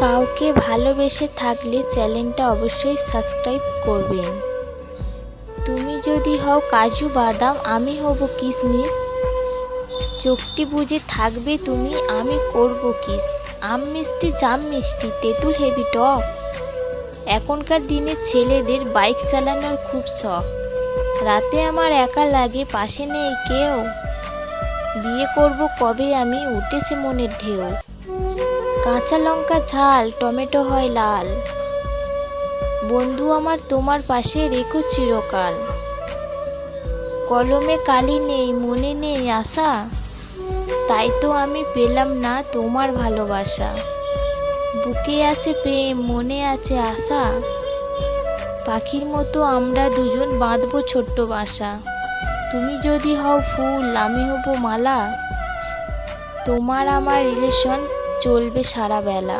কাউকে ভালোবেসে থাকলে চ্যানেলটা অবশ্যই সাবস্ক্রাইব করবেন। তুমি যদি হও কাজু বাদাম, আমি হব কিশমিশ চোখটি বুঝে থাকবে তুমি, আমি করব কিস। আম মিষ্টি, জাম মিষ্টি, তেঁতুল হেভি টক। এখনকার দিনে ছেলেদের বাইক চালানোর খুব শখ। রাতে আমার একা লাগে, পাশে নেই কেউ। বিয়ে করব কবে আমি, উঠেছে মনের ঢেউ। কাঁচা লঙ্কা ঝাল, টমেটো হয় লাল। বন্ধু আমার তোমার পাশে রেখো চিরকাল। কলমে কালি নেই, মনে নেই আশা। তাই তো আমি পেলাম না তোমার ভালোবাসা। বুকে আছে প্রেম, মনে আছে আশা। পাখির মতো আমরা দুজন বাঁধবো ছোট্ট বাসা। তুমি যদি হও ফুল, আমি হব মালা। তোমার আমার রিলেশন চলবে সারা বেলা।